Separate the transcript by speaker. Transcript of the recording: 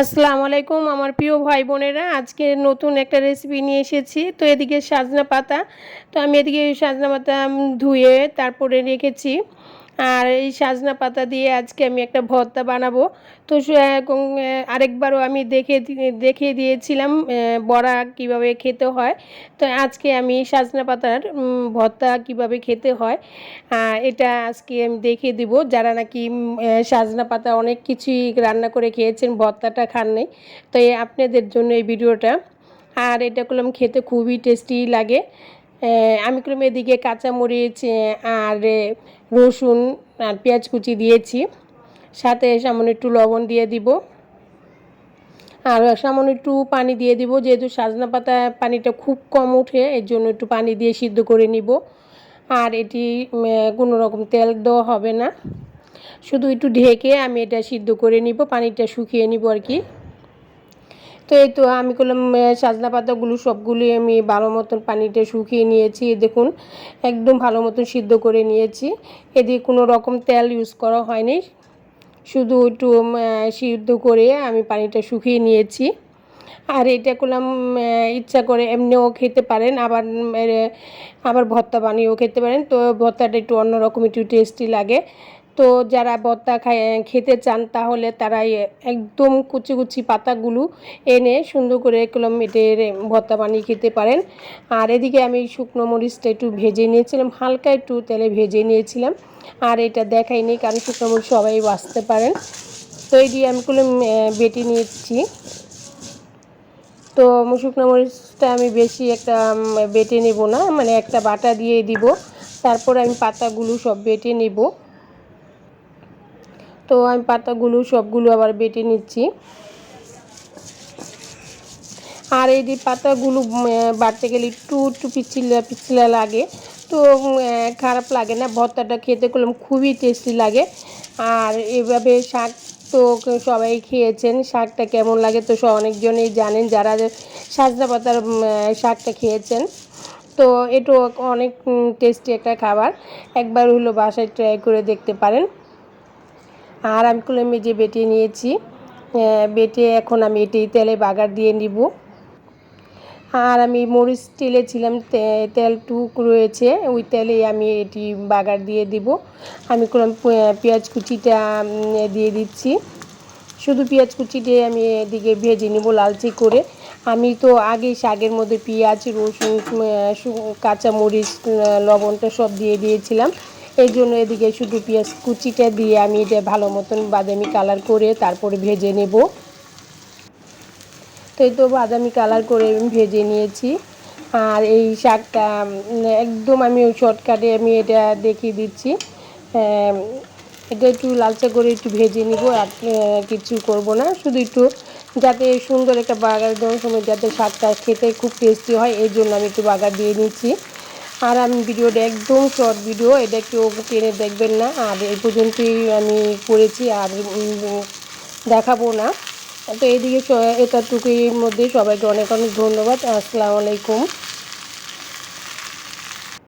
Speaker 1: আসসালামু আলাইকুম আমার প্রিয় ভাই বোনেরা। আজকে নতুন একটা রেসিপি নিয়ে এসেছি। তো এদিকে সাজনা পাতা। তো আমি এদিকে সাজনা পাতা ধুয়ে তারপরে রেখেছি। আর এই সাজনা পাতা দিয়ে আজকে আমি একটা ভর্তা বানাবো। তো আরেকবারও আমি দেখে দি- দেখিয়ে দিয়েছিলাম বড়া কীভাবে খেতে হয়। তো আজকে আমি সাজনা পাতার ভর্তা কীভাবে খেতে হয় এটা আজকে আমি দেখিয়ে দিব। যারা নাকি সাজনা পাতা অনেক কিছুই রান্না করে খেয়েছেন, ভর্তাটা খান নাই, তো আপনাদের জন্য এই ভিডিওটা। আর এটা করলাম, খেতে খুবই টেস্টি লাগে। আমি করলাম এদিকে কাঁচামরিচ আর রসুন আর পেঁয়াজ কুচি দিয়েছি। সাথে সামান্য একটু লবণ দিয়ে দিব। আর সামান্য একটু পানি দিয়ে দিব, যেহেতু সাজনা পাতা পানিটা খুব কম ওঠে, এর জন্য একটু পানি দিয়ে সিদ্ধ করে নিব। আর এটি কোনো রকম তেল দেওয়া হবে না। শুধু একটু ঢেকে আমি এটা সিদ্ধ করে নিব, পানিটা শুকিয়ে নিব আর কি। তো এই তো আমি করলাম সাজনা পাতাগুলো সবগুলি আমি ভালো মতন পানিটা শুকিয়ে নিয়েছি, দেখুন, একদম ভালো মতন সিদ্ধ করে নিয়েছি। এদিকে কোনো রকম তেল ইউজ করা হয়নি, শুধু একটু সিদ্ধ করে আমি পানিটা শুকিয়ে নিয়েছি। আর এটা করলাম ইচ্ছা করে এমনিও খেতে পারেন, আবার আবার ভর্তা বানিয়েও খেতে পারেন। তো ভর্তাটা একটু অন্যরকম, একটু টেস্টি লাগে। তো যারা খায় খেতে চান তাহলে তারা একদম কুচি কুচি পাতাগুলো এনে সুন্দর করে কলম এটের ভর্তা বানিয়ে খেতে পারেন। আর এদিকে আমি শুকনো মরিচটা একটু ভেজে নিয়েছিলাম, হালকা একটু তেলে ভেজে নিয়েছিলাম। আর এটা দেখাইনি কারণ শুকনো মরিচ সবাই বাঁচতে পারেন। তো এই দিয়ে আমি বেটে নিয়েছি তো শুকনো মরিচটা আমি বেশি একটা বেটে নেব না মানে একটা বাটা দিয়ে দিব। তারপর আমি পাতাগুলো সব বেটে নেব। তো আমি পাতাগুলো, সবগুলো আবার বেটে নিচ্ছি। আর এই যে পাতাগুলো বাড়তে গেলে একটু একটু পিচ্ছিলা পিচ্ছিলা লাগে। তো খারাপ লাগে না, ভর্তাটা খেতে করলাম, খুবই টেস্টি লাগে। আর এভাবে শাক তো সবাই খেয়েছেন, শাকটা কেমন লাগে তো অনেকজনেই জানেন যারা সাজনা পাতার শাকটা খেয়েছেন। তো এটাও অনেক টেস্টি একটা খাবার। একবার হলো বাসায় ট্রাই করে দেখতে পারেন। আর আমি কলম যে বেটে নিয়েছি। বেটে এখন আমি এটি তেলে বাগার দিয়ে নিব। আর আমি মরিচ তেল টুক রয়েছে, ওই তেলে আমি এটি বাগার দিয়ে দিব। আমি করলাম পেঁয়াজ কুচিটা দিয়ে দিচ্ছি। শুধু পেঁয়াজ কুচি দিয়ে আমি এদিকে ভেজে নিব লালচে করে। আমি তো আগে শাকের মধ্যে পেঁয়াজ, রসুন কাঁচামরিচ লবণটা সব দিয়ে দিয়েছিলাম। এই জন্য এদিকে শুধু পেঁয়াজ কুচিটা দিয়ে আমি এটা ভালো মতন বাদামি কালার করে তারপরে ভেজে নেব। তো এই তো বাদামি কালার করে আমি ভেজে নিয়েছি। আর এই শাকটা একদম আমি ওই শর্টকাটে আমি এটা দেখিয়ে দিচ্ছি। এটা একটু লালচে করে একটু ভেজে নিব আর কিছু করব না। শুধু একটু যাতে সুন্দর একটা বাগার দেওয়ার সময় যাতে শাকটা খেতে খুব টেস্টি হয় এই জন্য আমি একটু বাগার দিয়ে নিচ্ছি। আর আমি ভিডিওটা একদম শর্ট ভিডিও এটা কেউ টেনে দেখবেন না। আর এই পর্যন্তই আমি করেছি আর দেখাবো না। তো এইদিকে এটাটুকুর মধ্যে সবাইকে অনেক অনেক ধন্যবাদ। আসসালামু আলাইকুম।